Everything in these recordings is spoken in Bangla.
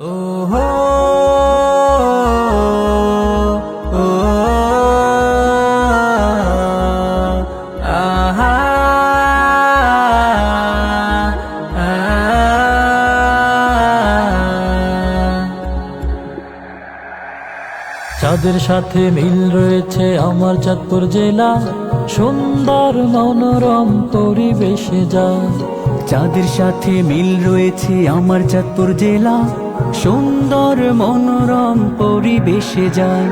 চাঁদের সাথে মিল রয়েছে আমার চাঁদপুর জেলা। সুন্দর মনোরম পরিবেশে যা। চাঁদের সাথে মিল রয়েছে আমার চাঁদপুর জেলা। সুন্দর মনোরম পরিবেশে যায়।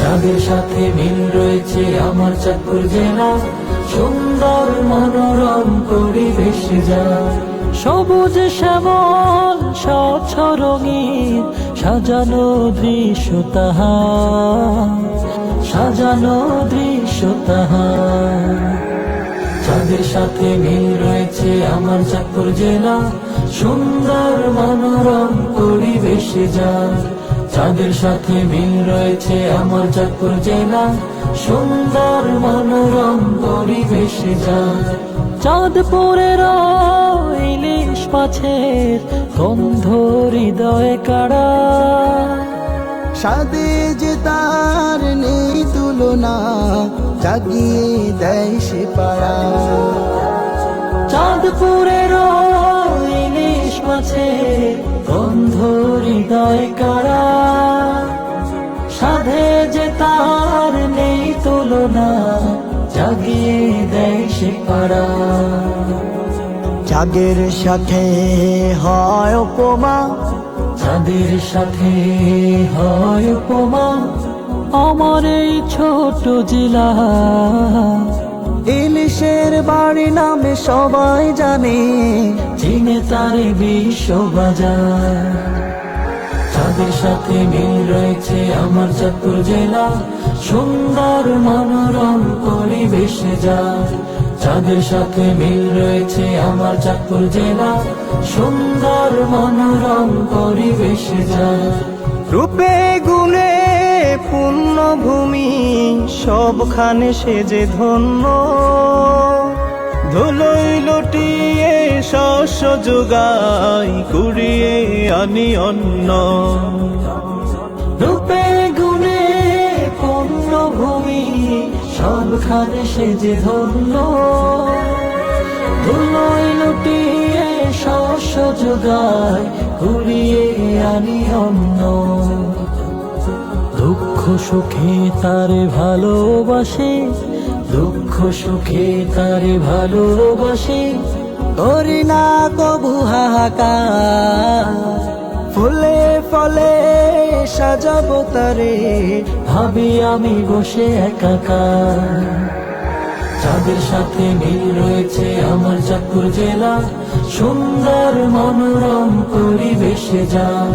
চাঁদের সাথে মিল রয়েছে আমার চাঁদপুর জেলা। সুন্দর মনোরম পরিবেশে যায়। সবুজ শ্যামল, স্বচ্ছ রঙিন, সাজানো দৃশ্য তাহার। সাজানো দৃশ্য তাহার। চাঁদের সাথে মিল রয়েছে আমার চাঁদপুর জেলা। সুন্দর মনোরম পরিবেশে যায় চাঁদের সাথে মিল রয়েছে আমার চাঁদপুর জেলা। সুন্দর মনোরম পরিবেশে যায় চাঁদপুরের ইলিশ মাছের গন্ধ হৃদয়ে কাড়া। সাদে যে তার নেই তুলনা, জাগিয়ে দেয় সে পাড়া। চাঁদপুরের ইলিশ মাছের গন্ধ হৃদয় কারা সাধে যে তার নেই তুলনা, জাগিয়ে দেয় সে পাড়া। জাগের সাথে হয় উপমা চাঁদের সাথে হয় উপমা। আমার এই ছোট জেলা। ইলিশের বাড়ি নামে সবাই জানে, চিনে তার বিশ্ব বাজার। চাঁদের সাথে মিল রয়েছে আমার চাঁদপুর জেলা। সুন্দর মনোরম পরিবেশে যায় চাঁদের সাথে মিল রয়েছে আমার চাঁদপুর জেলা। সুন্দর মনোরম পরিবেশে যায় রূপে গুণে পুণ্যভূমি সবখানে সেজে ধন্য। ধুলোই লটিয়ে শস্য যোগাই কুড়িয়ে আনি অন্ন। সবখানে যে ধন্য, ধুলোয় লুটিয়ে শস্য যোগায় কুড়িয়ে আনি অন্ন দুঃখ সুখে তারে ভালোবাসে, দুঃখ সুখে তারে ভালোবাসে, করি না কবু হাহাকার। ফুলে ফলে সাজাবো তারে, ভাবি আমি বসে একাকার। চাঁদের সাথে মিল রয়েছে আমার চাঁদপুর জেলা। সুন্দর মনোরম পরিবেশে যায়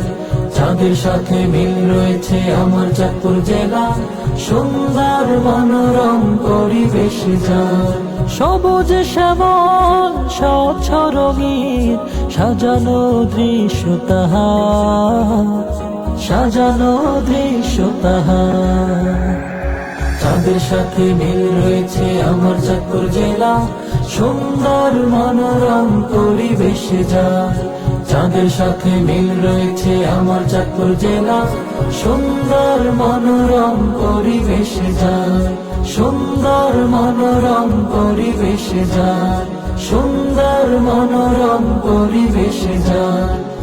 চাঁদের সাথে মিল রয়েছে আমার চাঁদপুর জেলা। সুন্দর মনোরম পরিবেশে যায় সবুজ শ্যামল, স্বচ্ছ সাজানো দৃশ্য তাহার। সাজানো দৃশ্য তাহার। চাঁদের সাথে মিল রয়েছে আমার চাঁদপুর জেলা। সুন্দর মনোরম পরিবেশে যা। চাঁদের সাথে মিল রয়েছে আমার চাঁদপুর জেলা। সুন্দর মনোরম পরিবেশে যা। সুন্দর মনোরম পরিবেশে যা। সুন্দর মনোরম পরিবেশে যায়